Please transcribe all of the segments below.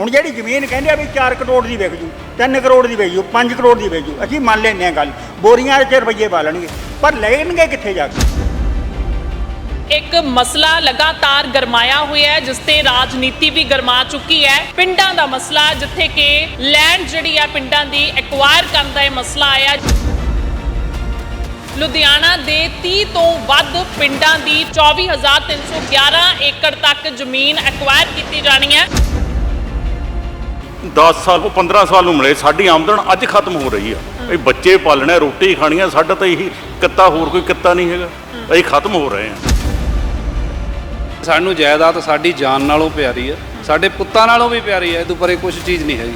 ਹੁਣ ਜਿਹੜੀ ਜ਼ਮੀਨ ਕਹਿੰਦੇ ਆ ਵੀ 4 ਕਰੋੜ ਦੀ ਵਿਕ ਜੂ 3 ਕਰੋੜ ਦੀ ਵਿਕ ਜੂ 5 ਕਰੋੜ ਦੀ ਵਿਕ ਜੂ, ਅਸੀਂ ਮੰਨ ਲੈਂਦੇ ਹਾਂ ਗੱਲ, ਬੋਰੀਆਂ 'ਚ ਰੁਪਈਏ ਪਾ ਲੈਣਗੇ, ਪਰ ਲੈਣਗੇ ਕਿੱਥੇ ਜਾ ਕੇ? ਇੱਕ ਮਸਲਾ ਲਗਾਤਾਰ ਗਰਮਾਇਆ ਹੋਇਆ ਹੈ, ਜਿਸ ਤੇ ਰਾਜਨੀਤੀ ਵੀ ਗਰਮਾ ਚੁੱਕੀ ਹੈ। ਪਿੰਡਾਂ ਦਾ ਮਸਲਾ, ਜਿੱਥੇ ਕਿ ਲੈਂਡ ਜਿਹੜੀ ਹੈ ਪਿੰਡਾਂ ਦੀ ਐਕਵਾਇਰ ਕਰਨ ਦਾ ਇਹ ਮਸਲਾ ਆਇਆ। ਲੁਧਿਆਣਾ ਦੇ 30 ਤੋਂ ਵੱਧ ਪਿੰਡਾਂ ਦੀ 24311 ਏਕੜ ਤੱਕ ਜ਼ਮੀਨ ਐਕਵਾਇਰ ਕੀਤੀ ਜਾਣੀ ਹੈ। 10 ਸਾਲ ਉਹ 15 ਸਾਲ ਨੂੰ ਮਿਲੇ ਸਾਡੀ ਆਮਦਨ ਅੱਜ ਖਤਮ ਹੋ ਰਹੀ ਆ। ਇਹ ਬੱਚੇ ਪਾਲਣੇ ਰੋਟੀ ਖਾਣੀ ਆ ਸਾਡਾ ਤਾਂ ਇਹੀ ਕਿੱਤਾ ਹੋਰ ਕੋਈ ਕਿੱਤਾ ਨਹੀਂ ਹੈਗਾ। ਅਸੀਂ ਖਤਮ ਹੋ ਰਹੇ ਆ। ਸਾਨੂੰ ਜਾਇਦਾਦ ਸਾਡੀ ਜਾਨ ਨਾਲੋਂ ਪਿਆਰੀ ਹੈ। ਸਾਡੇ ਪੁੱਤਾਂ ਨਾਲੋਂ ਵੀ ਪਿਆਰੀ ਹੈ ਇਹ ਤੋਂ ਪਰੇ ਕੁਝ ਚੀਜ਼ ਨਹੀਂ ਹੈਗੀ।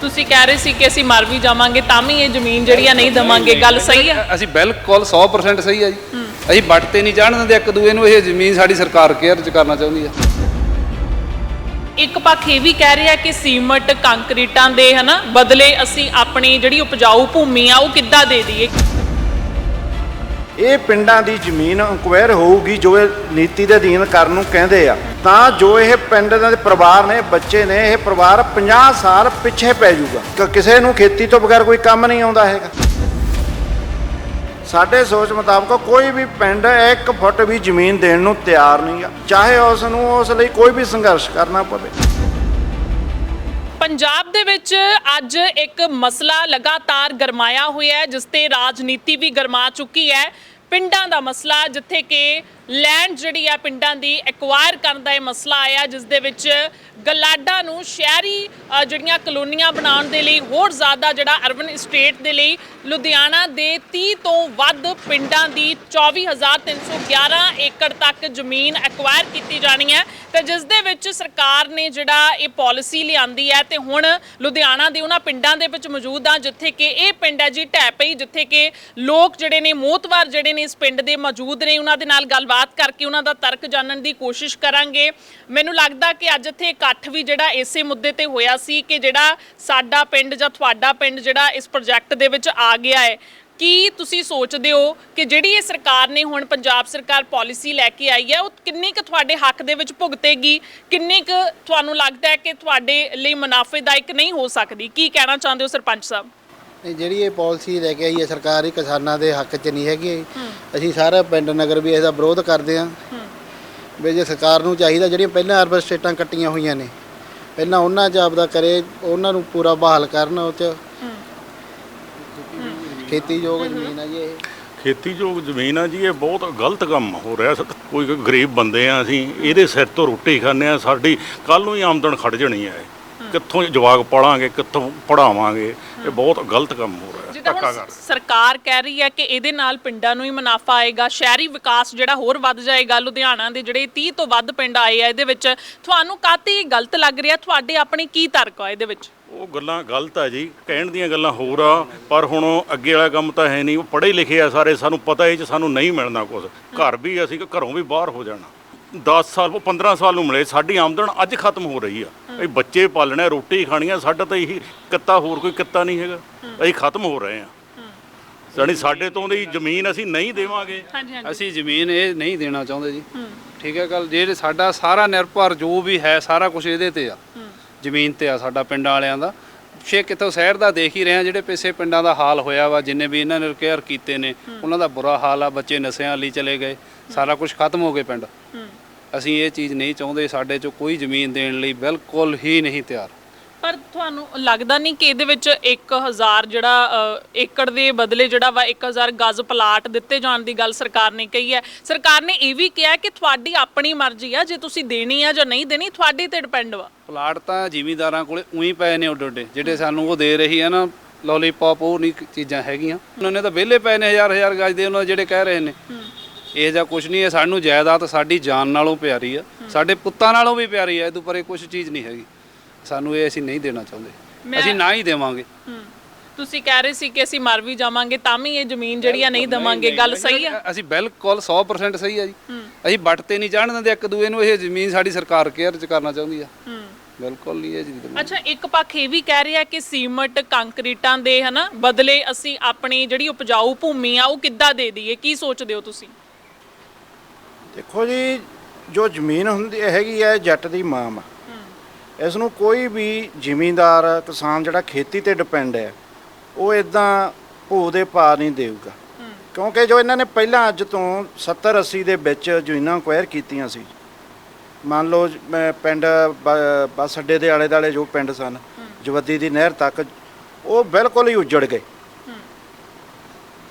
ਤੁਸੀਂ ਕਹਿ ਰਹੇ ਸੀ ਕਿ ਅਸੀਂ ਮਰ ਵੀ ਜਾਵਾਂਗੇ ਤਾਂ ਵੀ ਇਹ ਜ਼ਮੀਨ ਜਿਹੜੀ ਆ ਨਹੀਂ ਦਵਾਂਗੇ ਗੱਲ ਸਹੀ ਹੈ ਅਸੀਂ ਬਿਲਕੁਲ 100% ਸਹੀ ਹੈ ਜੀ। ਅਸੀਂ ਵੱਟ ਤੇ ਨਹੀਂ ਜਾਣ ਦਿੰਦੇ ਇੱਕ ਦੂਏ ਨੂੰ ਇਹ ਜ਼ਮੀਨ ਸਾਡੀ ਸਰਕਾਰ ਕੇਅਰ ਚ ਕਰਨਾ ਚਾਹੁੰਦੀ ਹੈ ਇੱਕ ਪੱਖ ਇਹ ਵੀ ਕਹਿ ਰਿਹਾ ਕਿ ਸੀਮਟ ਕੰਕਰੀਟਾਂ ਦੇ, ਹਨਾ, ਬਦਲੇ ਅਸੀਂ ਆਪਣੀ ਜਿਹੜੀ ਉਪਜਾਊ ਭੂਮੀ ਆ, ਉਹ ਕਿੱਦਾਂ ਦੇ ਦਈਏ? ਇਹ ਪਿੰਡਾਂ ਦੀ ਜ਼ਮੀਨ ਇਨਕੁਆਇਰ ਹੋਊਗੀ, ਜੋ ਇਹ ਨੀਤੀ ਦੇ ਅਧੀਨ ਕਰਨ ਨੂੰ ਕਹਿੰਦੇ ਆ। ਤਾਂ ਜੋ ਇਹ ਪਿੰਡ ਦੇ ਪਰਿਵਾਰ ਨੇ, ਬੱਚੇ ਨੇ, ਇਹ ਪਰਿਵਾਰ 50 ਸਾਲ ਪਿੱਛੇ ਪੈ ਜਾਊਗਾ। ਕਿਸੇ ਨੂੰ ਖੇਤੀ ਤੋਂ ਬਗੈਰ ਕੋਈ ਕੰਮ ਨਹੀਂ ਆਉਂਦਾ ਹੈਗਾ। ਸਾਡੇ ਸੋਚ ਮੁਤਾਬਕ ਕੋਈ ਵੀ ਪਿੰਡ 1 ਫੁੱਟ ਵੀ ਜ਼ਮੀਨ ਦੇਣ ਨੂੰ ਤਿਆਰ ਨਹੀਂ ਆ। ਚਾਹੇ ਉਸ ਨੂੰ ਉਸ ਲਈ ਕੋਈ ਵੀ ਸੰਘਰਸ਼ ਕਰਨਾ ਪਵੇ। ਪੰਜਾਬ ਦੇ ਵਿੱਚ ਅੱਜ ਇੱਕ ਮਸਲਾ ਲਗਾਤਾਰ ਗਰਮਾਇਆ ਹੋਇਆ ਹੈ, ਜਿਸ ਤੇ ਰਾਜਨੀਤੀ ਵੀ ਗਰਮਾ ਚੁੱਕੀ ਹੈ। ਪਿੰਡਾਂ ਦਾ ਮਸਲਾ, ਜਿੱਥੇ ਕਿ ਲੈਂਡ ਜਿਹੜੀ ਆ ਪਿੰਡਾਂ ਦੀ ਐਕਵਾਇਰ ਕਰਨ ਦਾ ਇਹ ਮਸਲਾ ਆਇਆ, ਜਿਸ ਦੇ ਵਿੱਚ ਗਲਾਡਾ ਨੂੰ ਸ਼ਹਿਰੀ ਜਿਹੜੀਆਂ ਕਲੋਨੀਆਂ ਬਣਾਉਣ ਦੇ ਲਈ ਹੋਰ ਜ਼ਿਆਦਾ ਜਿਹੜਾ ਅਰਬਨ ਸਟੇਟ ਦੇ ਲਈ ਲੁਧਿਆਣਾ ਦੇ 30 ਤੋਂ ਵੱਧ ਪਿੰਡਾਂ ਦੀ 24311 ਏਕੜ ਤੱਕ ਜ਼ਮੀਨ ਐਕਵਾਇਰ ਕੀਤੀ ਜਾਣੀ ਹੈ। ਤੇ ਜਿਸ ਦੇ ਵਿੱਚ ਸਰਕਾਰ ਨੇ ਜਿਹੜਾ ਇਹ ਪਾਲਿਸੀ ਲਿਆਂਦੀ ਹੈ ਤੇ ਹੁਣ ਲੁਧਿਆਣਾ ਦੇ ਉਹਨਾਂ ਪਿੰਡਾਂ ਦੇ ਵਿੱਚ ਮੌਜੂਦ ਆ, ਜਿੱਥੇ ਕਿ ਇਹ ਪਿੰਡ ਹੈ ਜੀ ਢਹਿ ਪਈ, ਜਿੱਥੇ ਕਿ ਲੋਕ ਜਿਹੜੇ ਨੇ ਮੋਤਵਾਰ ਜਿਹੜੇ ਨੇ ਇਸ ਪਿੰਡ ਦੇ ਮੌਜੂਦ ਨੇ, ਉਹਨਾਂ ਦੇ ਨਾਲ ਗੱਲਬਾਤ ਕਰਕੇ ਉਹਨਾਂ ਦਾ ਤਰਕ ਜਾਣਨ ਦੀ ਕੋਸ਼ਿਸ਼ ਕਰਾਂਗੇ। ਮੈਨੂੰ ਲੱਗਦਾ ਕਿ ਅੱਜ ਇੱਥੇ ਇਕੱਠ ਵੀ ਜਿਹੜਾ ਇਸੇ ਮੁੱਦੇ ਤੇ ਹੋਇਆ ਸੀ ਕਿ ਜਿਹੜਾ ਸਾਡਾ ਪਿੰਡ ਜਾਂ ਤੁਹਾਡਾ ਪਿੰਡ ਜਿਹੜਾ ਇਸ ਪ੍ਰੋਜੈਕਟ ਦੇ ਵਿੱਚ ਆ ਗਿਆ ਹੈ। ਕੀ ਤੁਸੀਂ ਸੋਚਦੇ ਹੋ ਕਿ ਜਿਹੜੀ ਇਹ ਸਰਕਾਰ ਨੇ ਹੁਣ ਪੰਜਾਬ ਸਰਕਾਰ ਪਾਲਿਸੀ ਲੈ ਕੇ ਆਈ ਹੈ, ਉਹ ਕਿੰਨੀ ਕੁ ਤੁਹਾਡੇ ਹੱਕ ਦੇ ਵਿੱਚ ਭੁਗਤੇਗੀ? ਕਿੰਨੀ ਕੁ ਤੁਹਾਨੂੰ ਲੱਗਦਾ ਹੈ ਕਿ ਤੁਹਾਡੇ ਲਈ ਮੁਨਾਫੇਦਾਇਕ ਨਹੀਂ ਹੋ ਸਕਦੀ? ਕੀ ਕਹਿਣਾ ਚਾਹੁੰਦੇ ਹੋ ਸਰਪੰਚ ਸਾਹਿਬ? ਨਹੀਂ ਜਿਹੜੀ ਇਹ ਪਾਲਿਸੀ ਲੈ ਕੇ ਆਈ ਹੈ ਸਰਕਾਰ ਇਹ ਕਿਸਾਨਾਂ ਦੇ ਹੱਕ 'ਚ ਨਹੀਂ ਹੈਗੀ ਅਸੀਂ ਸਾਰਾ ਪਿੰਡ ਨਗਰ ਵੀ ਇਹਦਾ ਵਿਰੋਧ ਕਰਦੇ ਹਾਂ। ਵੀ ਜੇ ਸਰਕਾਰ ਨੂੰ ਚਾਹੀਦਾ ਜਿਹੜੀਆਂ ਪਹਿਲਾਂ ਅਰਬਨ ਸਟੇਟਾਂ ਕੱਟੀਆਂ ਹੋਈਆਂ ਨੇ ਪਹਿਲਾਂ ਉਹਨਾਂ 'ਚ ਆਪਦਾ ਕਰੇ ਉਹਨਾਂ ਨੂੰ ਪੂਰਾ ਬਹਾਲ ਕਰਨ ਉਹ 'ਚ। ਖੇਤੀਯੋਗ ਜ਼ਮੀਨ ਹੈ ਜੀ ਇਹ। ਖੇਤੀਯੋਗ ਜ਼ਮੀਨ ਆ ਜੀ ਇਹ ਬਹੁਤ ਗਲਤ ਕੰਮ ਹੋ ਰਿਹਾ। ਸਤ- ਕੋਈ ਕੋਈ ਗਰੀਬ ਬੰਦੇ ਆ ਅਸੀਂ ਇਹਦੇ ਸਿਰ ਤੋਂ ਰੋਟੀ ਖਾਂਦੇ ਆ ਸਾਡੀ ਕੱਲ ਨੂੰ ਹੀ ਆਮਦਨ ਖੜ ਜਾਣੀ ਹੈ ਕਿੱਥੋਂ ਜਵਾਕ ਪਾਲਾਂਗੇ ਕਿੱਥੋਂ ਪੜਾਵਾਂਗੇ ਇਹ ਬਹੁਤ ਗਲਤ ਕੰਮ ਹੋ ਰਿਹਾ ਜਿੱਦਾਂ ਧੱਕਾ ਹੁਣ ਕਰ ਸਰਕਾਰ ਕਹਿ ਰਹੀ ਹੈ ਕਿ ਇਹਦੇ ਨਾਲ ਪਿੰਡਾਂ ਨੂੰ ਹੀ ਮੁਨਾਫਾ ਆਏਗਾ ਸ਼ਹਿਰੀ ਵਿਕਾਸ ਜਿਹੜਾ ਹੋਰ ਵੱਧ ਜਾਏਗਾ ਲੁਧਿਆਣਾ ਦੇ ਜਿਹੜੇ 30 ਤੋਂ ਵੱਧ ਪਿੰਡ ਆਏ ਆ ਇਹਦੇ ਵਿੱਚ ਤੁਹਾਨੂੰ ਕਾਤੀ ਗਲਤ ਲੱਗ ਰਿਹਾ? ਤੁਹਾਡੇ ਆਪਣੀ ਕੀ ਤਰਕ ਆ ਇਹਦੇ ਵਿੱਚ? ਉਹ ਗੱਲਾਂ ਗਲਤ ਆ ਜੀ ਕਹਿਣ ਦੀਆਂ ਗੱਲਾਂ ਹੋਰ ਆ ਪਰ ਹੁਣ ਅੱਗੇ ਵਾਲਾ ਕੰਮ ਤਾਂ ਹੈ ਨਹੀਂ ਉਹ ਪੜ੍ਹੇ ਲਿਖੇ ਆ ਸਾਰੇ ਸਾਨੂੰ ਪਤਾ ਇਹ ਚ ਸਾਨੂੰ ਨਹੀਂ ਮਿਲਣਾ ਕੁਝ ਘਰ ਵੀ ਅਸੀਂ ਘਰੋਂ ਵੀ ਬਾਹਰ ਹੋ ਜਾਣਾ। 10 ਸਾਲ ਉਹ 15 ਸਾਲ ਨੂੰ ਮਿਲੇ ਸਾਡੀ ਆਮਦਨ ਅੱਜ ਖਤਮ ਹੋ ਰਹੀ ਆ। ਇਹ ਬੱਚੇ ਪਾਲਣੇ ਰੋਟੀ ਖਾਣੀ ਆ ਸਾਡਾ ਤਾਂ ਇਹੀ ਕਿੱਤਾ ਹੋਰ ਕੋਈ ਕਿੱਤਾ ਨਹੀਂ ਹੈਗਾ। ਅਸੀਂ ਖਤਮ ਹੋ ਰਹੇ ਆ। ਸਾਡੀ ਸਾਡੇ ਤੋਂ ਦੀ ਜ਼ਮੀਨ ਅਸੀਂ ਨਹੀਂ ਦੇਵਾਂਗੇ। ਅਸੀਂ ਜ਼ਮੀਨ ਇਹ ਨਹੀਂ ਦੇਣਾ ਚਾਹੁੰਦੇ ਜੀ। ਠੀਕ ਹੈ ਗੱਲ ਜਿਹੜੇ ਸਾਡਾ ਸਾਰਾ ਨਿਰਭਰ ਜੋ ਵੀ ਹੈ ਸਾਰਾ ਕੁਝ ਇਹਦੇ ਤੇ ਆ। ਜ਼ਮੀਨ ਤੇ ਆ ਸਾਡਾ ਪਿੰਡਾਂ ਵਾਲਿਆਂ ਦਾ। ਛੇ ਕਿਤੋਂ ਸ਼ਹਿਰ ਦਾ ਦੇਖ ਹੀ ਰਹੇ ਆ ਜਿਹੜੇ ਪਿੱਛੇ ਪਿੰਡਾਂ ਦਾ ਹਾਲ ਹੋਇਆ ਵਾ ਜਿੰਨੇ ਵੀ ਇਹਨਾਂ ਨੇ ਰਿਕੇਅਰ ਕੀਤੇ ਨੇ ਉਹਨਾਂ ਦਾ ਬੁਰਾ ਹਾਲ ਆ ਬੱਚੇ ਨਸ਼ਿਆਂ ਲਈ ਚਲੇ ਗਏ ਸਾਰਾ ਕੁਝ ਖਤਮ ਹੋ ਗਏ ਪਿੰਡ। ਅਸੀਂ ਇਹ ਚੀਜ਼ ਨਹੀਂ ਚਾਹੁੰਦੇ ਸਾਡੇ ਚੋਂ ਕੋਈ ਜ਼ਮੀਨ ਦੇਣ ਲਈ ਬਿਲਕੁਲ ਹੀ ਨਹੀਂ ਤਿਆਰ। ਪਰ ਤੁਹਾਨੂੰ ਲੱਗਦਾ ਨਹੀਂ ਕਿ ਇਹਦੇ ਵਿੱਚ 1000 ਜਿਹੜਾ ਅ, ਏਕੜ ਦੇ ਬਦਲੇ ਜਿਹੜਾ ਵਾ 1000 ਗਜ਼ ਪਲਾਟ ਦਿੱਤੇ ਜਾਣ ਦੀ ਗੱਲ ਸਰਕਾਰ ਨੇ ਕਹੀ ਹੈ? ਸਰਕਾਰ ਨੇ ਇਹ ਵੀ ਕਿਹਾ ਕਿ ਤੁਹਾਡੀ ਆਪਣੀ ਮਰਜ਼ੀ ਆ ਜੇ ਤੁਸੀਂ ਦੇਣੀ ਆ ਜਾਂ ਨਹੀਂ ਦੇਣੀ ਤੁਹਾਡੇ ਤੇ ਡਿਪੈਂਡ ਵਾ। ਪਲਾਟ ਤਾਂ ਜ਼ਿਮੀਂਦਾਰਾਂ ਕੋਲੇ ਉਹੀ ਪਏ ਨੇ ਉੱਡੇ ਉੱਡੇ ਜਿਹੜੇ ਸਾਨੂੰ ਉਹ ਦੇ ਰਹੀ ਹੈ ਨਾ ਲੋਲੀਪੌਪ ਉਹ ਨਹੀਂ ਚੀਜ਼ਾਂ ਹੈਗੀਆਂ। ਉਹਨਾਂ ਨੇ ਤਾਂ ਵਿਹਲੇ ਪਏ ਨੇ ਹਜ਼ਾਰ ਹਜ਼ਾਰ ਗਜ ਦੇ ਉਹਨਾਂ ਜਿਹੜੇ ਕਹਿ ਰਹੇ ਨੇ। ਇਹ ਜਾਂ ਕੁਝ ਨਹੀਂ ਹੈ ਸਾਨੂੰ ਜਾਇਦਾਦ ਸਾਡੀ ਜਾਨ ਨਾਲੋਂ ਪਿਆਰੀ ਆ। ਸਾਡੇ ਪੁੱਤਾਂ ਨਾਲੋਂ ਵੀ ਪਿਆਰੀ ਹੈ ਇਹ ਤੋਂ ਪਰੇ ਕੁਝ ਚੀਜ਼ ਨਹੀਂ ਹੈਗੀ। ਸਾਨੂੰ ਇਹ ਅਸੀਂ ਨਹੀਂ ਦੇਣਾ ਚਾਹੁੰਦੇ। ਅਸੀਂ ਨਾ ਹੀ ਦੇਵਾਂਗੇ। ਹੂੰ। ਤੁਸੀਂ ਕਹਿ ਰਹੇ ਸੀ ਕਿ ਅਸੀਂ ਮਰ ਵੀ ਜਾਵਾਂਗੇ ਤਾਂ ਵੀ ਇਹ ਜ਼ਮੀਨ ਜਿਹੜੀ ਆ ਨਹੀਂ ਦਵਾਂਗੇ। ਗੱਲ ਸਹੀ ਆ? ਅਸੀਂ ਬਿਲਕੁਲ 100% ਸਹੀ ਆ ਜੀ। ਅਸੀਂ ਵੱਟ ਤੇ ਨਹੀਂ ਜਾਣ ਦਿੰਦੇ ਇੱਕ ਦੂਏ ਨੂੰ ਇਹ ਜ਼ਮੀਨ ਸਾਡੀ ਸਰਕਾਰ ਕੇਅਰ ਚ ਕਰਨਾ ਚਾਹੁੰਦੀ ਆ। ਹੂੰ। ਬਿਲਕੁਲ ਨਹੀਂ ਇਹ ਚੀਜ਼ ਅੱਛਾ ਇੱਕ ਪੱਖ ਇਹ ਵੀ ਕਹਿ ਰਿਹਾ ਕਿ ਸੀਮਟ ਕੰਕਰੀਟਾਂ ਦੇ ਹਨਾ ਬਦਲੇ ਅਸੀਂ ਆਪਣੀ ਜਿਹੜੀ ਉਪਜਾਊ ਭੂਮੀ ਆ ਉਹ ਕਿੱਦਾਂ ਦੇ ਦਈਏ? ਕੀ ਸੋਚਦੇ ਹੋ ਤੁਸੀਂ? ਦੇਖੋ ਜੀ ਜੋ ਜ਼ਮੀਨ ਹੁੰਦੀ ਹੈਗੀ ਹੈ ਜੱਟ ਦੀ ਮਾਂ ਵਾ। ਇਸ ਨੂੰ ਕੋਈ ਵੀ ਜ਼ਿਮੀਂਦਾਰ ਕਿਸਾਨ ਜਿਹੜਾ ਖੇਤੀ ਤੇ ਡਿਪੈਂਡ ਹੈ ਉਹ ਇਦਾਂ ਭੂ ਦੇ ਪਾ ਨਹੀਂ ਦੇਊਗਾ। ਕਿਉਂਕਿ ਜੋ ਇਹਨਾਂ ਨੇ ਪਹਿਲਾਂ ਅੱਜ ਤੋਂ 70 80 ਦੇ ਵਿੱਚ ਜ਼ਮੀਨਾਂ ਅਕਵਾਇਰ ਕੀਤੀਆਂ ਸੀ ਮੰਨ ਲਓ ਪਿੰਡ ਬੱਸ ਅੱਡੇ ਦੇ ਆਲੇ ਦੁਆਲੇ ਜੋ ਪਿੰਡ ਸਨ ਜਵੱਦੀ ਦੀ ਨਹਿਰ ਤੱਕ ਉਹ ਬਿਲਕੁਲ ਹੀ ਉੱਜੜ ਗਏ।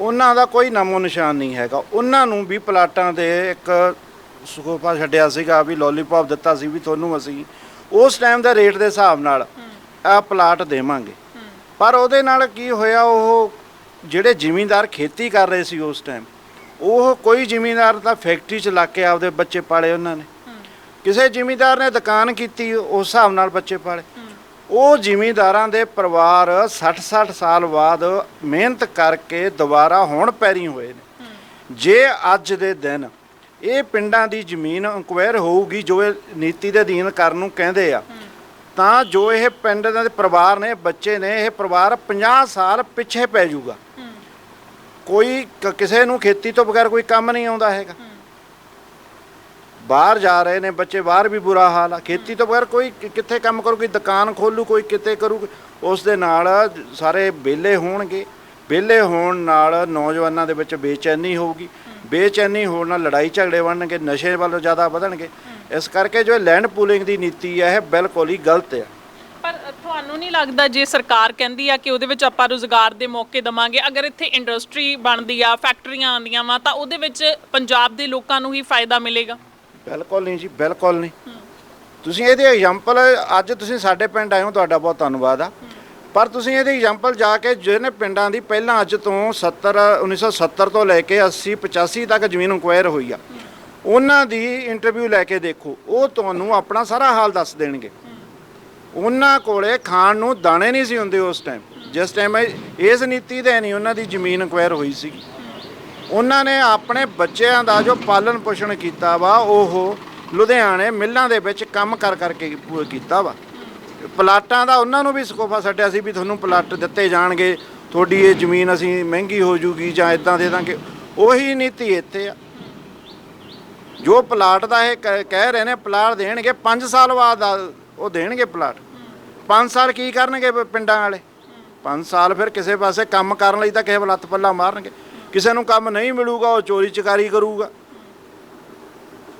ਉਹਨਾਂ ਦਾ ਕੋਈ ਨਾਮੋ ਨਿਸ਼ਾਨ ਨਹੀਂ ਹੈਗਾ। ਉਹਨਾਂ ਨੂੰ ਵੀ ਪਲਾਟਾਂ ਦੇ ਇੱਕ ਸਕੋਪਾ ਛੱਡਿਆ ਸੀਗਾ ਵੀ ਲੋਲੀਪੌਪ ਦਿੱਤਾ ਸੀ ਵੀ ਤੁਹਾਨੂੰ ਅਸੀਂ। ਉਸ ਟਾਈਮ ਦਾ ਰੇਟ ਦੇ ਹਿਸਾਬ ਨਾਲ ਆ ਪਲਾਟ ਦੇਵਾਂਗੇ। ਪਰ ਉਹਦੇ ਨਾਲ ਕੀ ਹੋਇਆ ਉਹ ਜਿਹੜੇ ਜ਼ਿਮੀਂਦਾਰ ਖੇਤੀ ਕਰ ਰਹੇ ਸੀ ਉਸ ਟਾਈਮ ਉਹ ਕੋਈ ਜ਼ਿਮੀਂਦਾਰ ਤਾਂ ਫੈਕਟਰੀ ਚ ਲਾ ਕੇ ਆਪਦੇ ਬੱਚੇ ਪਾਲੇ ਉਹਨਾਂ ਨੇ। ਕਿਸੇ ਜ਼ਿਮੀਂਦਾਰ ਨੇ ਦੁਕਾਨ ਕੀਤੀ ਉਸ ਹਿਸਾਬ ਨਾਲ ਬੱਚੇ ਪਾਲੇ। ਉਹ ਜ਼ਿਮੀਂਦਾਰਾਂ ਦੇ ਪਰਿਵਾਰ 60-60 ਸਾਲ ਬਾਅਦ ਮਿਹਨਤ ਕਰਕੇ ਦੁਬਾਰਾ ਹੁਣ ਪੈਰੀ ਹੋਏ ਨੇ। ਜੇ ਅੱਜ ਦੇ ਦਿਨ ਇਹ ਪਿੰਡਾਂ ਦੀ ਜ਼ਮੀਨ ਇਨਕੁਆਇਰ ਹੋਊਗੀ ਜੋ ਇਹ ਨੀਤੀ ਦੇ ਅਧੀਨ ਕਰਨ ਨੂੰ ਕਹਿੰਦੇ ਆ ਤਾਂ ਜੋ ਇਹ ਪਿੰਡ ਦੇ ਪਰਿਵਾਰ ਨੇ ਬੱਚੇ ਨੇ ਇਹ ਪਰਿਵਾਰ 50 ਸਾਲ ਪਿੱਛੇ ਪੈ ਜਾਊਗਾ। ਕੋਈ ਕਿਸੇ ਨੂੰ ਖੇਤੀ ਤੋਂ ਬਗੈਰ ਕੋਈ ਕੰਮ ਨਹੀਂ ਆਉਂਦਾ ਹੈਗਾ। ਬਾਹਰ ਜਾ ਰਹੇ ਨੇ, ਬੱਚੇ ਬਾਹਰ ਵੀ ਬੁਰਾ ਹਾਲ ਆ। ਖੇਤੀ ਤੋਂ ਬਗੈਰ ਕੋਈ ਕਿੱਥੇ ਕੰਮ ਕਰੂ, ਕੋਈ ਦੁਕਾਨ ਖੋਲੂ, ਕੋਈ ਕਿਤੇ ਕਰੂ, ਉਸ ਦੇ ਨਾਲ ਸਾਰੇ ਵਿਹਲੇ ਹੋਣਗੇ। ਵਿਹਲੇ ਹੋਣ ਨਾਲ ਨੌਜਵਾਨਾਂ ਦੇ ਵਿੱਚ ਬੇਚੈਨੀ ਹੋਊਗੀ। ਬੇਚੈਨੀ ਹੋਣ ਨਾਲ ਲੜਾਈ ਝਗੜੇ ਬਣਨਗੇ, ਨਸ਼ੇ ਵੱਲ ਜ਼ਿਆਦਾ ਵਧਣਗੇ। ਇਸ ਕਰਕੇ ਜੋ ਲੈਂਡ ਪੂਲਿੰਗ ਦੀ ਨੀਤੀ ਹੈ ਇਹ ਬਿਲਕੁਲ ਹੀ ਗਲਤ ਹੈ ਪਰ ਤੁਹਾਨੂੰ ਨਹੀਂ ਲੱਗਦਾ ਜੇ ਸਰਕਾਰ ਕਹਿੰਦੀ ਆ ਕਿ ਉਹਦੇ ਵਿੱਚ ਆਪਾਂ ਰੋਜ਼ਗਾਰ ਦੇ ਮੌਕੇ ਦਵਾਂਗੇ, ਅਗਰ ਇੱਥੇ ਇੰਡਸਟਰੀ ਬਣਦੀ ਆ, ਫੈਕਟਰੀਆਂ ਆਉਂਦੀਆਂ ਵਾ, ਤਾਂ ਉਹਦੇ ਵਿੱਚ ਪੰਜਾਬ ਦੇ ਲੋਕਾਂ ਨੂੰ ਹੀ ਫਾਇਦਾ ਮਿਲੇਗਾ? ਬਿਲਕੁਲ ਨਹੀਂ ਜੀ, ਬਿਲਕੁਲ ਨਹੀਂ। ਤੁਸੀਂ ਇਹਦੇ ਐਗਜ਼ਾਮਪਲ ਅੱਜ ਤੁਸੀਂ ਸਾਡੇ ਪਿੰਡ ਆਏ ਹੋ, ਤੁਹਾਡਾ ਬਹੁਤ ਧੰਨਵਾਦ ਆ। ਪਰ ਤੁਸੀਂ ਇਹਦੇ ਐਗਜ਼ਾਮਪਲ ਜਾ ਕੇ ਜਿਹਨੇ ਪਿੰਡਾਂ ਦੀ ਪਹਿਲਾਂ ਅੱਜ ਤੋਂ 70 1970 ਤੋਂ ਲੈ ਕੇ 80 85 ਤੱਕ ਜ਼ਮੀਨ ਇਨਕੁਆਇਰ ਹੋਈ ਆ, ਉਹਨਾਂ ਦੀ ਇੰਟਰਵਿਊ ਲੈ ਕੇ ਦੇਖੋ, ਉਹ ਤੁਹਾਨੂੰ ਆਪਣਾ ਸਾਰਾ ਹਾਲ ਦੱਸ ਦੇਣਗੇ। ਉਹਨਾਂ ਕੋਲੇ ਖਾਣ ਨੂੰ ਦਾਣੇ ਨਹੀਂ ਸੀ ਹੁੰਦੇ ਉਸ ਟਾਈਮ ਜਿਸ ਟਾਈਮ ਇਸ ਨੀਤੀ ਦੇ ਨਹੀਂ ਉਹਨਾਂ ਦੀ ਜ਼ਮੀਨ ਇਨਕੁਆਇਰ ਹੋਈ ਸੀ ਉਹਨਾਂ ਨੇ ਆਪਣੇ ਬੱਚਿਆਂ ਦਾ ਜੋ ਪਾਲਣ ਪੋਸ਼ਣ ਕੀਤਾ ਵਾ, ਉਹ ਲੁਧਿਆਣੇ ਮਿੱਲਾਂ ਦੇ ਵਿੱਚ ਕੰਮ ਕਰ ਕਰਕੇ ਕੀਤਾ ਵਾ। ਪਲਾਟਾਂ ਦਾ ਉਹਨਾਂ ਨੂੰ ਵੀ ਸਕੋਫਾ ਛੱਡਿਆ ਸੀ ਵੀ ਤੁਹਾਨੂੰ ਪਲਾਟ ਦਿੱਤੇ ਜਾਣਗੇ, ਤੁਹਾਡੀ ਇਹ ਜ਼ਮੀਨ ਅਸੀਂ ਮਹਿੰਗੀ ਹੋ ਜੂਗੀ ਜਾਂ ਇਦਾਂ ਦੇ ਦਾਂਗੇ। ਉਹੀ ਨੀਤੀ ਇੱਥੇ ਆ। ਜੋ ਪਲਾਟ ਦਾ ਇਹ ਕਹਿ ਕਹਿ ਰਹੇ ਨੇ, ਪਲਾਟ ਦੇਣਗੇ 5 ਸਾਲ ਬਾਅਦ ਉਹ ਦੇਣਗੇ ਪਲਾਟ। 5 ਸਾਲ ਕੀ ਕਰਨਗੇ ਪਿੰਡਾਂ ਵਾਲੇ? 5 ਸਾਲ ਫਿਰ ਕਿਸੇ ਪਾਸੇ ਕੰਮ ਕਰਨ ਲਈ ਤਾਂ ਕਿਸੇ ਵੱਲ ਹੱਥ ਪੱਲਾ ਮਾਰਨਗੇ। ਕਿਸੇ ਨੂੰ ਕੰਮ ਨਹੀਂ ਮਿਲੂਗਾ ਉਹ ਚੋਰੀ ਚਕਾਰੀ ਕਰੂਗਾ।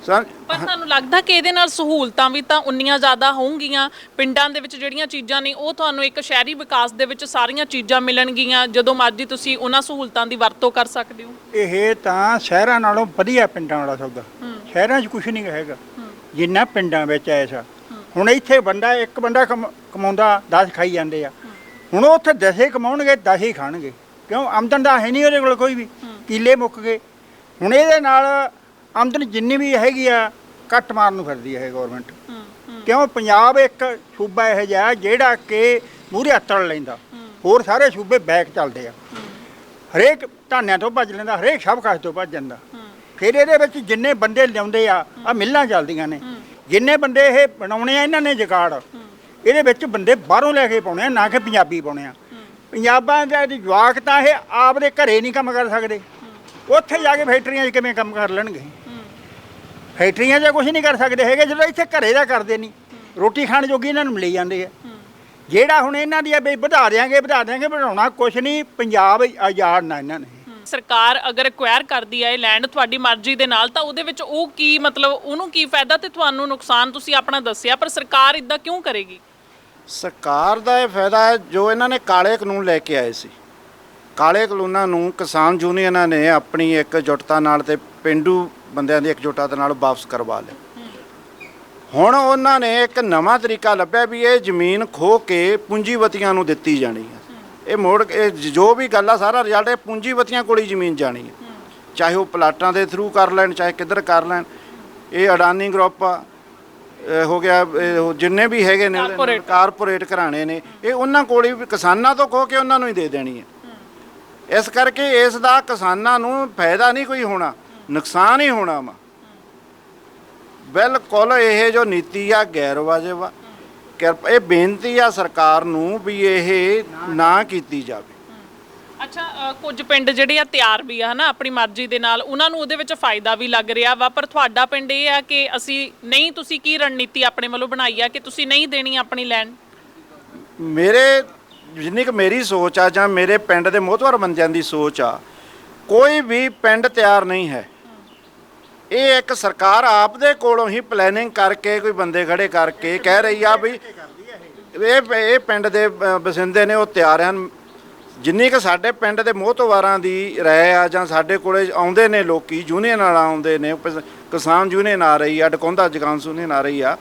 ਸਮਝ ਪਰ ਤੁਹਾਨੂੰ ਲੱਗਦਾ ਕਿ ਇਹਦੇ ਨਾਲ ਸਹੂਲਤਾਂ ਵੀ ਤਾਂ ਉਨੀਆਂ ਜ਼ਿਆਦਾ ਹੋਣਗੀਆਂ ਪਿੰਡਾਂ ਦੇ ਵਿੱਚ ਜਿਹੜੀਆਂ ਚੀਜ਼ਾਂ ਨੇ ਉਹ ਤੁਹਾਨੂੰ ਇੱਕ ਸ਼ਹਿਰੀ ਵਿਕਾਸ ਦੇ ਵਿੱਚ ਸਾਰੀਆਂ ਚੀਜ਼ਾਂ ਮਿਲਣਗੀਆਂ ਜਦੋਂ ਮਰਜ਼ੀ ਤੁਸੀਂ ਉਹਨਾਂ ਸਹੂਲਤਾਂ ਦੀ ਵਰਤੋਂ ਕਰ ਸਕਦੇ ਹੋ? ਇਹ ਤਾਂ ਸ਼ਹਿਰਾਂ ਨਾਲੋਂ ਵਧੀਆ ਪਿੰਡਾਂ ਵਾਲਾ ਸੌਦਾ। ਸ਼ਹਿਰਾਂ 'ਚ ਕੁਝ ਨਹੀਂ ਹੈਗਾ। ਜਿੰਨਾ ਪਿੰਡਾਂ ਵਿੱਚ ਐਸਾ ਹੁਣ ਇੱਥੇ ਬੰਦਾ ਇੱਕ ਬੰਦਾ ਕਮ- ਕਮਾਉਂਦਾ 10 ਖਾਈ ਜਾਂਦੇ ਆ। ਹੁਣ ਉਹ ਉੱਥੇ ਦਸੇ ਕਮਾਉਣਗੇ 10 ਹੀ ਖਾਣਗੇ। ਕਿਉਂ? ਆਮਦਨ ਦਾ ਹੈ ਨਹੀਂ ਉਹਦੇ ਕੋਲ ਕੋਈ ਵੀ। ਕੀਲੇ ਮੁੱਕ ਗਏ। ਹੁਣ ਇਹਦੇ ਨਾਲ ਆਮਦਨ ਜਿੰਨੀ ਵੀ ਹੈਗੀ ਆ ਕੱਟ ਮਾਰਨ ਨੂੰ ਫਿਰਦੀ ਹੈ ਗਵਰਨਮੈਂਟ ਕਿਉਂ? ਪੰਜਾਬ ਇੱਕ ਸੂਬਾ ਇਹੋ ਜਿਹਾ ਜਿਹੜਾ ਕਿ ਮੂਹਰੇ ਹੱਥੜ ਲੈਂਦਾ। ਹੋਰ ਸਾਰੇ ਸੂਬੇ ਬੈਕ ਚੱਲਦੇ ਆ। ਹਰੇਕ ਧਾਨਿਆਂ ਤੋਂ ਭੱਜ ਲੈਂਦਾ ਹਰੇਕ ਸਭ ਕਾਸ਼ ਤੋਂ ਭੱਜ ਜਾਂਦਾ। ਫਿਰ ਇਹਦੇ ਵਿੱਚ ਜਿੰਨੇ ਬੰਦੇ ਲਿਆਉਂਦੇ ਆ ਆ ਮਿੱਲਾਂ ਚੱਲਦੀਆਂ ਨੇ। ਜਿੰਨੇ ਬੰਦੇ ਇਹ ਬਣਾਉਣੇ ਆ ਇਹਨਾਂ ਨੇ ਜਗਾੜ। ਇਹਦੇ ਵਿੱਚ ਬੰਦੇ ਬਾਹਰੋਂ ਲੈ ਕੇ ਪਾਉਣੇ ਆ ਨਾ ਕਿ ਪੰਜਾਬੀ ਪਾਉਣੇ ਆ। ਪੰਜਾਬਾਂ ਦੇ ਜਵਾਕ ਤਾਂ ਇਹ ਆਪਦੇ ਘਰੇ ਨਹੀਂ ਕੰਮ ਕਰ ਸਕਦੇ। ਉੱਥੇ ਜਾ ਕੇ ਫੈਕਟਰੀਆਂ 'ਚ ਕਿਵੇਂ ਕੰਮ ਕਰ ਲੈਣਗੇ? ਫੈਕਟਰੀਆਂ 'ਚ ਕੁਝ ਨਹੀਂ ਕਰ ਸਕਦੇ ਹੈਗੇ, ਜਦੋਂ ਇੱਥੇ ਘਰੇ ਦਾ ਕਰਦੇ ਨਹੀਂ। ਰੋਟੀ ਖਾਣ ਜੋਗੀ ਇਹਨਾਂ ਨੂੰ ਮਿਲੀ ਜਾਂਦੇ ਆ। ਜਿਹੜਾ ਹੁਣ ਇਹਨਾਂ ਦੀ ਆ ਵੀ ਵਧਾ ਦਿਆਂਗੇ ਵਧਾ ਦਿਆਂਗੇ ਬਣਾਉਣਾ ਕੁਝ ਨਹੀਂ, ਪੰਜਾਬ ਆਜ਼ਾਦ ਨਾ ਇਹਨਾਂ ਨੇ। ਸਰਕਾਰ ਅਗਰ ਐਕਵਾਇਰ ਕਰਦੀ ਹੈ ਲੈਂਡ ਤੁਹਾਡੀ ਮਰਜ਼ੀ ਦੇ ਨਾਲ, ਤਾਂ ਉਹਦੇ ਵਿੱਚ ਉਹ ਕੀ ਮਤਲਬ, ਉਹਨੂੰ ਕੀ ਫਾਇਦਾ ਤੇ ਤੁਹਾਨੂੰ ਨੁਕਸਾਨ ਤੁਸੀਂ ਆਪਣਾ ਦੱਸਿਆ, ਪਰ ਸਰਕਾਰ ਇਦਾਂ ਕਿਉਂ ਕਰੇਗੀ? ਸਰਕਾਰ ਦਾ ਇਹ ਫਾਇਦਾ ਹੈ, ਜੋ ਇਹਨਾਂ ਨੇ ਕਾਲੇ ਕਾਨੂੰਨ ਲੈ ਕੇ ਆਏ ਸੀ। ਕਾਲੇ ਕਾਨੂੰਨਾਂ ਨੂੰ ਕਿਸਾਨ ਯੂਨੀਅਨਾਂ ਨੇ ਆਪਣੀ ਇੱਕ ਜੁਟਤਾ ਨਾਲ ਤੇ ਪਿੰਡੂ ਬੰਦਿਆਂ ਦੀ ਇਕਜੁੱਟਤਾ ਦੇ ਨਾਲ ਵਾਪਸ ਕਰਵਾ ਲਿਆ। ਹੁਣ ਉਹਨਾਂ ਨੇ ਇੱਕ ਨਵਾਂ ਤਰੀਕਾ ਲੱਭਿਆ ਵੀ ਇਹ ਜ਼ਮੀਨ ਖੋ ਕੇ ਪੂੰਜੀਵਤੀਆਂ ਨੂੰ ਦਿੱਤੀ ਜਾਣੀ ਹੈ। ਇਹ ਮੋੜ ਇਹ ਜੋ ਵੀ ਗੱਲ ਆ, ਸਾਰਾ ਰਿਜ਼ਲਟ ਇਹ ਪੂੰਜੀਵਤੀਆਂ ਕੋਲ ਹੀ ਜ਼ਮੀਨ ਜਾਣੀ ਹੈ। ਚਾਹੇ ਉਹ ਪਲਾਟਾਂ ਦੇ ਥਰੂ ਕਰ ਲੈਣ, ਚਾਹੇ ਕਿੱਧਰ ਕਰ ਲੈਣ। ਇਹ ਅਡਾਨੀ ਗਰੁੱਪ ਆ ਹੋ ਗਿਆ ਇਹ ਉਹ ਜਿੰਨੇ ਵੀ ਹੈਗੇ ਨੇ ਉਹਦੇ। ਕਾਰਪੋਰੇਟ ਘਰਾਣੇ ਨੇ ਇਹ ਉਹਨਾਂ ਕੋਲ ਹੀ ਕਿਸਾਨਾਂ ਤੋਂ ਖੋ ਕੇ ਉਹਨਾਂ ਨੂੰ ਹੀ ਦੇ ਦੇਣੀ ਹੈ। ਇਸ ਕਰਕੇ ਇਸ ਦਾ ਕਿਸਾਨਾਂ ਨੂੰ ਫਾਇਦਾ ਨਹੀਂ ਕੋਈ ਹੋਣਾ ਨੁਕਸਾਨ ਹੀ ਹੋਣਾ ਵਾ। ਬਿਲਕੁਲ ਇਹ ਜੋ ਨੀਤੀ ਆ ਗੈਰ ਵਾਜਬ ਆ। ਕਿਰਪ- ਇਹ ਬੇਨਤੀ ਆ ਸਰਕਾਰ ਨੂੰ ਵੀ ਇਹ ਨਾ ਕੀਤੀ ਜਾਵੇ। ਅੱਛਾ ਅ, ਕੁਝ ਪਿੰਡ ਜਿਹੜੇ ਆ ਤਿਆਰ ਵੀ ਆ ਹਨਾ ਆਪਣੀ ਮਰਜ਼ੀ ਦੇ ਨਾਲ ਉਹਨਾਂ ਨੂੰ ਉਹਦੇ ਵਿੱਚ ਫਾਇਦਾ ਵੀ ਲੱਗ ਰਿਹਾ ਵਾ ਪਰ ਤੁਹਾਡਾ ਪਿੰਡ ਇਹ ਆ ਕਿ ਅਸੀਂ ਨਹੀਂ ਤੁਸੀਂ ਕੀ ਰਣਨੀਤੀ ਆਪਣੇ ਵੱਲੋਂ ਬਣਾਈ ਆ ਕਿ ਤੁਸੀਂ ਨਹੀਂ ਦੇਣੀ ਆਪਣੀ ਲੈਂਡ ਮੇਰੇ ਜਿੰਨੀ ਕੁ ਮੇਰੀ ਸੋਚ ਆ ਜਾਂ ਮੇਰੇ ਪਿੰਡ ਦੇ ਮੋਹਤਵਰ ਬੰਦਿਆਂ ਦੀ ਸੋਚ ਆ ਕੋਈ ਵੀ ਪਿੰਡ ਤਿਆਰ ਨਹੀਂ ਹੈ। ਇਹ ਇੱਕ ਸਰਕਾਰ ਆਪ ਦੇ ਕੋਲੋਂ ਹੀ ਪਲੈਨਿੰਗ ਕਰਕੇ ਕੋਈ ਬੰਦੇ ਖੜੇ ਕਰਕੇ ਕਹਿ ਰਹੀ ਆ ਵੀ ਇਹ ਇਹ ਪਿੰਡ ਦੇ ਅ, ਬਸਿੰਦੇ ਨੇ ਉਹ ਤਿਆਰ ਹਨ। ਜਿੰਨੀ ਕੁ ਸਾਡੇ ਪਿੰਡ ਦੇ ਮੋਹਤਵਾਰਾਂ ਦੀ ਰਾਏ ਆ ਜਾਂ ਸਾਡੇ ਕੋਲੇ ਆਉਂਦੇ ਨੇ ਲੋਕੀ ਯੂਨੀਅਨ ਵਾਲਾ ਆਉਂਦੇ ਨੇ ਕਿਸਾਨ ਯੂਨੀਅਨ ਆ ਰਹੀ ਆ, ਡਕੌਂਦਾ ਜਗਾਨ ਯੂਨੀਅਨ ਆ ਰਹੀ ਆ,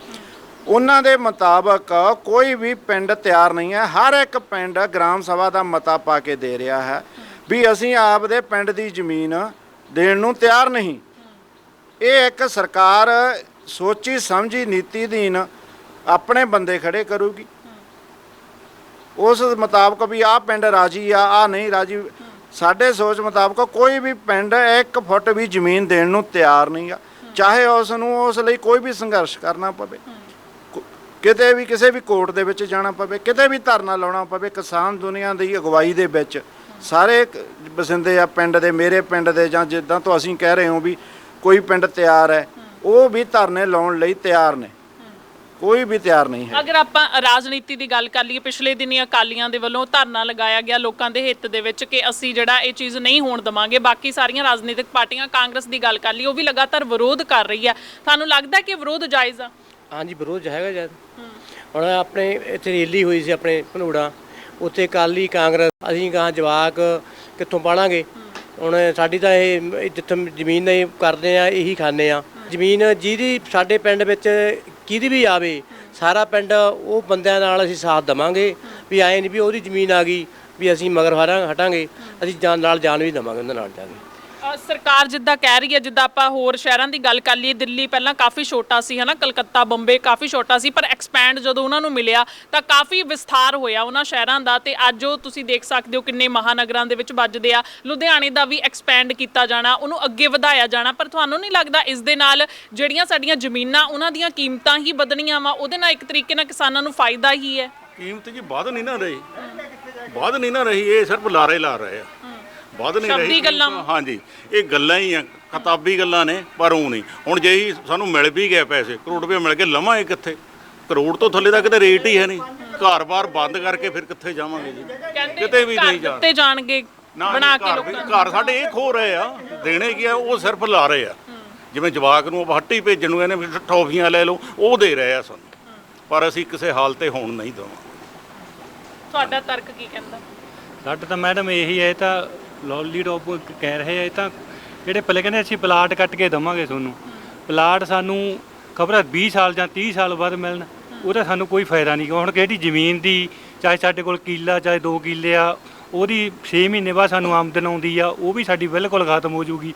ਉਹਨਾਂ ਦੇ ਮੁਤਾਬਕ ਕੋਈ ਵੀ ਪਿੰਡ ਤਿਆਰ ਨਹੀਂ ਹੈ। ਹਰ ਇੱਕ ਪਿੰਡ ਗ੍ਰਾਮ ਸਭਾ ਦਾ ਮਤਾ ਪਾ ਕੇ ਦੇ ਰਿਹਾ ਹੈ ਵੀ ਅਸੀਂ ਆਪ ਦੇ ਪਿੰਡ ਦੀ ਜ਼ਮੀਨ ਦੇਣ ਨੂੰ ਤਿਆਰ ਨਹੀਂ। ਇਹ ਇੱਕ ਸਰਕਾਰ ਸੋਚੀ ਸਮਝੀ ਨੀਤੀ ਅਧੀਨ ਆਪਣੇ ਬੰਦੇ ਖੜੇ ਕਰੂਗੀ। ਉਸ ਮੁਤਾਬਕ ਵੀ ਆਹ ਪਿੰਡ ਰਾਜੀ ਆ ਆ ਨਹੀਂ ਰਾਜੀ। ਸਾਡੇ ਸੋਚ ਮੁਤਾਬਕ ਕੋਈ ਵੀ ਪਿੰਡ 1 ਫੁੱਟ ਵੀ ਜ਼ਮੀਨ ਦੇਣ ਨੂੰ ਤਿਆਰ ਨਹੀਂ ਆ। ਚਾਹੇ ਉਸ ਨੂੰ ਉਸ ਲਈ ਕੋਈ ਵੀ ਸੰਘਰਸ਼ ਕਰਨਾ ਪਵੇ। ਕਿਤੇ ਵੀ ਕਿਸੇ ਵੀ ਕੋਰਟ ਦੇ ਵਿੱਚ ਜਾਣਾ ਪਵੇ, ਕਿਤੇ ਵੀ ਧਰਨਾ ਲਾਉਣਾ ਪਵੇ, ਕਿਸਾਨ ਦੁਨੀਆ ਦੀ ਅਗਵਾਈ ਦੇ ਵਿੱਚ ਸਾਰੇ ਕ- ਬਸਿੰਦੇ ਆ ਪਿੰਡ ਦੇ, ਮੇਰੇ ਪਿੰਡ ਦੇ ਜਾਂ ਜਿੱਦਾਂ ਤੋਂ ਅਸੀਂ ਕਹਿ ਰਹੇ ਹਾਂ ਵੀ ਕੋਈ ਪਿੰਡ ਤਿਆਰ ਹੈ, ਉਹ ਵੀ ਧਰਨੇ ਲਾਉਣ ਲਈ ਤਿਆਰ ਨੇ। ਕੋਈ ਵੀ ਤਿਆਰ ਨਹੀਂ ਹੈ। ਅਗਰ ਆਪਾਂ ਰਾਜਨੀਤੀ ਦੀ ਗੱਲ ਕਰ ਲਈਏ ਪਿਛਲੇ ਦਿਨੀ ਅਕਾਲੀਆਂ ਦੇ ਵੱਲੋਂ ਧਰਨਾ ਲਗਾਇਆ ਗਿਆ ਲੋਕਾਂ ਦੇ ਹਿੱਤ ਦੇ ਵਿੱਚ ਕਿ ਅਸੀਂ ਜਿਹੜਾ ਇਹ ਚੀਜ਼ ਨਹੀਂ ਹੋਣ ਦਵਾਂਗੇ ਬਾਕੀ ਸਾਰੀਆਂ ਰਾਜਨੀਤਿਕ ਪਾਰਟੀਆਂ ਕਾਂਗਰਸ ਦੀ ਗੱਲ ਕਰ ਲਈ ਉਹ ਵੀ ਲਗਾਤਾਰ ਵਿਰੋਧ ਕਰ ਰਹੀ ਹੈ। ਤੁਹਾਨੂੰ ਲੱਗਦਾ ਕਿ ਵਿਰੋਧ ਜਾਇਜ਼ ਆ? ਹਾਂਜੀ ਵਿਰੋਧ ਹੈਗਾ ਜਦ। ਹੁਣ ਆਪਣੇ ਇੱਥੇ ਰੈਲੀ ਹੋਈ ਸੀ ਆਪਣੇ ਭਨੂੜਾ ਉੱਥੇ ਕਾਲੀ ਕਾਂਗਰਸ ਅਸੀਂ ਕਹਾਂ ਜਵਾਕ ਕਿੱਥੋਂ ਪਾਲਾਂਗੇ? ਹੁਣ ਸਾਡੀ ਤਾਂ ਇਹ ਜਿੱਥੋਂ ਜ਼ਮੀਨ ਨਹੀਂ ਕਰਦੇ ਆ ਇਹੀ ਖਾਂਦੇ ਆ। ਜ਼ਮੀਨ ਜਿਹਦੀ ਸਾਡੇ ਪਿੰਡ ਵਿੱਚ ਕਿਹਦੀ ਵੀ ਆਵੇ, ਸਾਰਾ ਪਿੰਡ ਉਹ ਬੰਦਿਆਂ ਨਾਲ ਅਸੀਂ ਸਾਥ ਦਵਾਂਗੇ ਵੀ ਐਂ ਨਹੀਂ ਵੀ ਉਹਦੀ ਜ਼ਮੀਨ ਆ ਗਈ ਵੀ ਅਸੀਂ ਮਗਰ ਹਟਾਂ ਹਟਾਂਗੇ, ਅਸੀਂ ਜਾਨ ਨਾਲ ਜਾਨ ਵੀ ਦਵਾਂਗੇ ਉਹਨਾਂ ਨਾਲ ਜਾ ਕੇ। ਸਰਕਾਰ ਜਿੱਦਾਂ ਕਹਿ ਰਹੀ ਹੈ, ਜਿੱਦਾਂ ਆਪਾਂ ਹੋਰ ਸ਼ਹਿਰਾਂ ਦੀ ਗੱਲ ਕਰ ਲਈਏ, ਦਿੱਲੀ ਪਹਿਲਾਂ ਕਾਫੀ ਛੋਟਾ ਸੀ, ਹਨਾ? ਕਲਕੱਤਾ, ਬੰਬੇ ਕਾਫੀ ਛੋਟਾ ਸੀ, ਪਰ ਐਕਸਪੈਂਡ ਜਦੋਂ ਉਹਨਾਂ ਨੂੰ ਮਿਲਿਆ, ਤਾਂ ਕਾਫੀ ਵਿਸਥਾਰ ਹੋਇਆ ਉਹਨਾਂ ਸ਼ਹਿਰਾਂ ਦਾ ਤੇ ਅੱਜ ਉਹ ਤੁਸੀਂ ਦੇਖ ਸਕਦੇ ਹੋ ਕਿੰਨੇ ਮਹਾਨਗਰਾਂ ਦੇ ਵਿੱਚ ਵੱਜਦੇ ਆ। ਲੁਧਿਆਣੇ ਦਾ ਵੀ ਐਕਸਪੈਂਡ ਕੀਤਾ ਜਾਣਾ, ਉਹਨੂੰ ਅੱਗੇ ਵਧਾਇਆ ਜਾਣਾ, ਪਰ ਤੁਹਾਨੂੰ ਨਹੀਂ ਲੱਗਦਾ ਇਸ ਦੇ ਨਾਲ ਜਿਹੜੀਆਂ ਸਾਡੀਆਂ ਜ਼ਮੀਨਾਂ, ਉਹਨਾਂ ਦੀਆਂ ਕੀਮਤਾਂ ਹੀ ਵਧਣੀਆਂ ਵਾ? ਉਹਦੇ ਨਾਲ ਇੱਕ ਤਰੀਕੇ ਨਾਲ ਕਿਸਾਨਾਂ ਨੂੰ ਫਾਇਦਾ ਹੀ ਹੈ। ਕੀਮਤ ਜੀ ਵੱਧ ਨਹੀਂ ਨਾ ਰਹੀ। ਵੱਧ ਨਹੀਂ ਨਾ ਰਹੀ, ਇਹ ਸਿਰਫ ਲਾਰੇ ਲਾ ਰਹੇ ਆ। ਵੱਧ ਨਹੀਂ ਰਹੀ। ਸ਼ਬਦੀ ਗੱਲਾਂ। ਕੀਮਤ, ਹਾਂਜੀ ਇਹ ਗੱਲਾਂ ਹੀ ਆ ਕਿਤਾਬੀ ਗੱਲਾਂ ਨੇ ਪਰ ਉਹ ਨਹੀਂ। ਹੁਣ ਜੇ ਹੀ ਸਾਨੂੰ ਮਿਲ ਵੀ ਗਏ ਪੈਸੇ ਕਰੋੜ ਰੁਪਏ ਮਿਲ ਗਏ ਲਵਾਂਗੇ ਕਿੱਥੇ? ਕਰੋੜ ਤੋਂ ਥੱਲੇ ਦਾ ਕਿਤੇ ਰੇਟ ਹੀ ਹੈ ਨਹੀਂ। ਘਰ-ਬਾਰ ਬੰਦ ਕਰਕੇ ਫਿਰ ਕਿੱਥੇ ਜਾਵਾਂਗੇ ਜੀ? ਕਿਤੇ ਵੀ ਨਹੀਂ ਜਾ ਦਿੱਤੇ ਜਾਣਗੇ? ਬਣਾ ਕੇ ਲੋਕਾਂ ਨੂੰ। ਘਰ ਸਾਡੇ ਇਹ ਖੋ ਰਹੇ ਆ ਦੇਣੇ ਕੀ ਆ ਉਹ ਸਿਰਫ ਲਾ ਰਹੇ ਆ। ਜਿਵੇਂ ਜਵਾਕ ਨੂੰ ਹੱਟੀ ਭੇਜਣ ਨੂੰ ਇਹਨੇ ਟੌਫੀਆਂ ਲੈ ਲਓ ਉਹ ਦੇ ਰਹੇ ਆ ਸਾਨੂੰ। ਪਰ ਅਸੀਂ ਕਿਸੇ ਹਾਲ ਤੇ ਹੋਣ ਨਹੀਂ ਦੇਵਾਂਗੇ। ਤੁਹਾਡਾ ਤਰਕ ਕੀ ਕਹਿੰਦਾ? ਸਾਡਾ ਤਾਂ ਮੈਡਮ ਇਹੀ ਹੈ ਤਾਂ ਲੋਲੀਡੋਪ ਕਹਿ ਰਹੇ ਆ, ਇਹ ਤਾਂ ਜਿਹੜੇ ਪਹਿਲੇ ਕਹਿੰਦੇ ਅਸੀਂ ਪਲਾਟ ਕੱਟ ਕੇ ਦਵਾਂਗੇ ਤੁਹਾਨੂੰ। ਪਲਾਟ ਸਾਨੂੰ ਖਬਰ 20 ਸਾਲ ਜਾਂ 30 ਸਾਲ ਬਾਅਦ ਮਿਲਣ, ਉਹਦਾ ਸਾਨੂੰ ਕੋਈ ਫਾਇਦਾ ਨਹੀਂ। ਹੁਣ ਕਿਹੜੀ ਜ਼ਮੀਨ ਦੀ, ਚਾਹੇ ਸਾਡੇ ਕੋਲ ਕਿੱਲਾ, ਚਾਹੇ 2 ਕਿੱਲੇ ਆ, ਉਹਦੀ 6 ਮਹੀਨੇ ਬਾਅਦ ਸਾਨੂੰ ਆਮਦਨ ਆਉਂਦੀ ਆ, ਉਹ ਵੀ ਸਾਡੀ ਬਿਲਕੁਲ ਖਤਮ ਹੋ ਜੂਗੀ।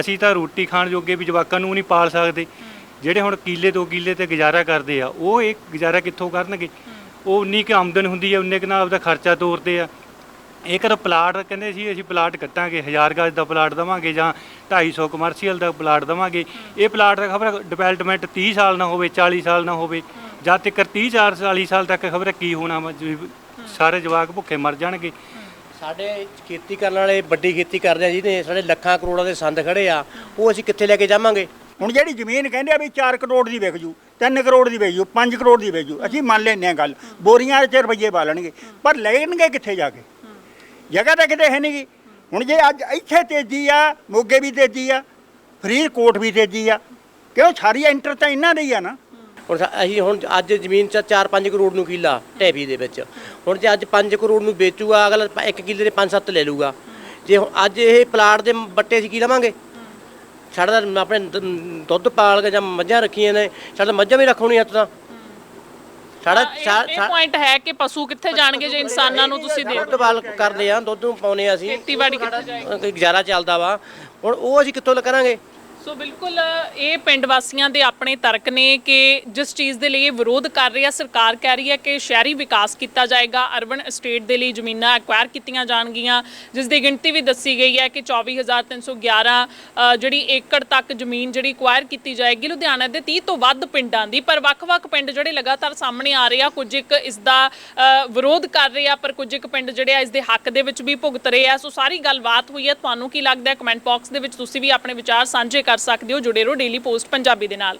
ਅਸੀਂ ਤਾਂ ਰੋਟੀ ਖਾਣ ਜੋਗੇ ਵੀ ਜਵਾਕਾਂ ਨੂੰ ਨਹੀਂ ਪਾਲ ਸਕਦੇ। ਜਿਹੜੇ ਹੁਣ ਕਿੱਲੇ, ਦੋ ਕਿੱਲੇ ਤੇ ਗੁਜ਼ਾਰਾ ਕਰਦੇ ਆ, ਉਹ ਇਹ ਗੁਜ਼ਾਰਾ ਕਿੱਥੋਂ ਕਰਨਗੇ? ਉਹ ਉਨੀ ਕੁ ਆਮਦਨ ਹੁੰਦੀ ਆ ਉਨੇ ਕੁ ਨਾਲ ਆਪਦਾ ਖਰਚਾ ਤੋਰਦੇ ਆ। ਇਹ ਕਰ ਪਲਾਟ ਕਹਿੰਦੇ ਸੀ ਅਸੀਂ ਪਲਾਟ ਕੱਟਾਂਗੇ 1000 ਗਜ ਦਾ ਪਲਾਟ ਦਵਾਂਗੇ ਜਾਂ 250 ਕਮਰਸ਼ੀਅਲ ਦਾ ਪਲਾਟ ਦਵਾਂਗੇ। ਇਹ ਪਲਾਟ ਦਾ ਖਬਰ ਡਿਵੈਲਪਮੈਂਟ 30 ਸਾਲ ਨਾ ਹੋਵੇ 40 ਸਾਲ ਨਾ ਹੋਵੇ ਜਦ ਤੱਕ 30 40 ਸਾਲ ਤੱਕ ਖਬਰ ਕੀ ਹੋਣਾ ਸਾਰੇ ਜਵਾਕ ਭੁੱਖੇ ਮਰ ਜਾਣਗੇ। ਸਾਡੇ ਖੇਤੀ ਕਰਨ ਵਾਲੇ ਵੱਡੀ ਖੇਤੀ ਕਰਦੇ ਆ ਜਿਹਦੇ ਸਾਡੇ ਲੱਖਾਂ ਕਰੋੜਾਂ ਦੇ ਸੰਦ ਖੜੇ ਆ ਉਹ ਅਸੀਂ ਕਿੱਥੇ ਲੈ ਕੇ ਜਾਵਾਂਗੇ? ਹੁਣ ਜਿਹੜੀ ਜ਼ਮੀਨ ਕਹਿੰਦੇ ਆ ਵੀ 4 ਕਰੋੜ ਦੀ ਵਿਕ ਜੂ 3 ਕਰੋੜ ਦੀ ਵਿਕ ਜੂ 5 ਕਰੋੜ ਦੀ ਵਿਕ ਜੂ ਅਸੀਂ ਮੰਨ ਲੈਂਦੇ ਹਾਂ ਗੱਲ ਬੋਰੀਆਂ 'ਚ ਰੁਪਈਏ ਬਾਲਣਗੇ ਪਰ ਲੈਣਗੇ ਕਿੱਥੇ ਜਾ ਕੇ? ਜਗ੍ਹਾ ਤਾਂ ਕਿਤੇ ਹੈ ਨਹੀਂਗੀ ਹੁਣ ਜੇ ਅੱਜ ਇੱਥੇ ਤੇਜ਼ੀ ਆ, ਮੋਗੇ ਵੀ ਤੇਜ਼ੀ ਆ, ਫਰੀਦਕੋਟ ਵੀ ਤੇਜ਼ੀ ਆ, ਕਿਉਂ ਸਾਰੀ ਐਂਟਰ ਤਾਂ ਇਹਨਾਂ ਦੀ ਆ ਨਾ। ਹੁਣ ਅਸੀਂ ਹੁਣ ਅੱਜ ਜ਼ਮੀਨ 'ਚ 4-5 ਕਰੋੜ ਨੂੰ ਕਿੱਲਾ ਢੇਬੀ ਦੇ ਵਿੱਚ। ਹੁਣ ਜੇ ਅੱਜ 5 ਕਰੋੜ ਨੂੰ ਵੇਚੂਗਾ, ਅਗਲਾ 1 ਕਿੱਲੇ ਦੇ 5-7 ਲੈ ਲੂਗਾ। ਜੇ ਅੱਜ ਇਹ ਪਲਾਟ ਦੇ ਬੱਟੇ ਅਸੀਂ ਕੀ ਲਵਾਂਗੇ? ਸਾਡਾ ਤਾਂ ਆਪਣੇ ਦੁੱਧ ਪਾਲ ਕੇ ਜਾਂ ਮੱਝਾਂ ਰੱਖੀਆਂ ਨੇ, ਸਾਡਾ ਮੱਝਾਂ ਵੀ ਰੱਖਣੀਆਂ ਹੱਥ ਤਾਂ ਸਾਡਾ ਸਾ- ਇਹ ਸਾ- ਪੁਆਇੰਟ ਹੈ ਕਿ ਪਸ਼ੂ ਕਿੱਥੇ ਜਾਣਗੇ ਜੇ ਇਨਸਾਨਾਂ ਨੂੰ ਤੁਸੀਂ ਦੇ ਦੁੱਧ ਪਾਲ ਕਰਦੇ ਆ ਦੁੱਧ ਨੂੰ ਪਾਉਨੇ ਆ ਅਸੀਂ। ਖੇਤੀਬਾੜੀ ਕਿੱਥੇ ਜਾਏਗੀ? ਗੁਜ਼ਾਰਾ ਚੱਲਦਾ ਵਾ। ਹੁਣ ਉਹ ਅਸੀਂ ਕਿੱਥੋਂ ਕਰਾਂਗੇ? ਸੋ ਬਿਲਕੁਲ ਇਹ ਪਿੰਡ ਵਾਸੀਆਂ ਦੇ ਆਪਣੇ ਤਰਕ ਨੇ ਕਿ ਜਿਸ ਚੀਜ਼ ਦੇ ਲਈ ਇਹ ਵਿਰੋਧ ਕਰ ਰਹੀ ਹੈ ਸਰਕਾਰ ਕਹਿ ਰਹੀ ਹੈ ਕਿ ਸ਼ਹਿਰੀ ਵਿਕਾਸ ਕੀਤਾ ਜਾਏਗਾ ਅਰਬਨ ਸਟੇਟ ਦੇ ਲਈ ਜ਼ਮੀਨਾਂ ਐਕਵਾਇਰ ਕੀਤੀਆਂ ਜਾਣਗੀਆਂ ਜਿਸ ਦੀ ਗਿਣਤੀ ਵੀ ਦੱਸੀ ਗਈ ਹੈ ਕਿ 24311 ਅ, ਜਿਹੜੀ ਏਕੜ ਤੱਕ ਜ਼ਮੀਨ ਜਿਹੜੀ ਐਕਵਾਇਰ ਕੀਤੀ ਜਾਏਗੀ ਲੁਧਿਆਣਾ ਦੇ 30 ਤੋਂ ਵੱਧ ਪਿੰਡਾਂ ਦੀ ਪਰ ਵੱਖ-ਵੱਖ ਪਿੰਡ ਜਿਹੜੇ ਲਗਾਤਾਰ ਸਾਹਮਣੇ ਆ ਰਹੇ ਆ ਕੁਝ ਇੱਕ ਇਸ ਦਾ ਵਿਰੋਧ ਕਰ ਰਹੇ ਆ ਪਰ ਕੁਝ ਇੱਕ ਪਿੰਡ ਜਿਹੜੇ ਆ ਇਸ ਦੇ ਹੱਕ ਦੇ ਵਿੱਚ ਵੀ ਭੁਗਤ ਰਹੇ ਆ। ਸੋ ਸਾਰੀ ਗੱਲਬਾਤ ਹੋਈ ਹੈ ਤੁਹਾਨੂੰ ਕੀ ਲੱਗਦਾ ਹੈ? ਕਮੈਂਟ ਬਾਕਸ ਦੇ ਵਿੱਚ ਤੁਸੀਂ ਵੀ ਆਪਣੇ ਵਿਚਾਰ ਸਾਂਝੇ ਕਰ ਸਕਦੇ ਹੋ ਜੁੜੇ ਰਹੋ ਡੇਲੀ ਪੋਸਟ ਪੰਜਾਬੀ ਦੇ ਨਾਲ।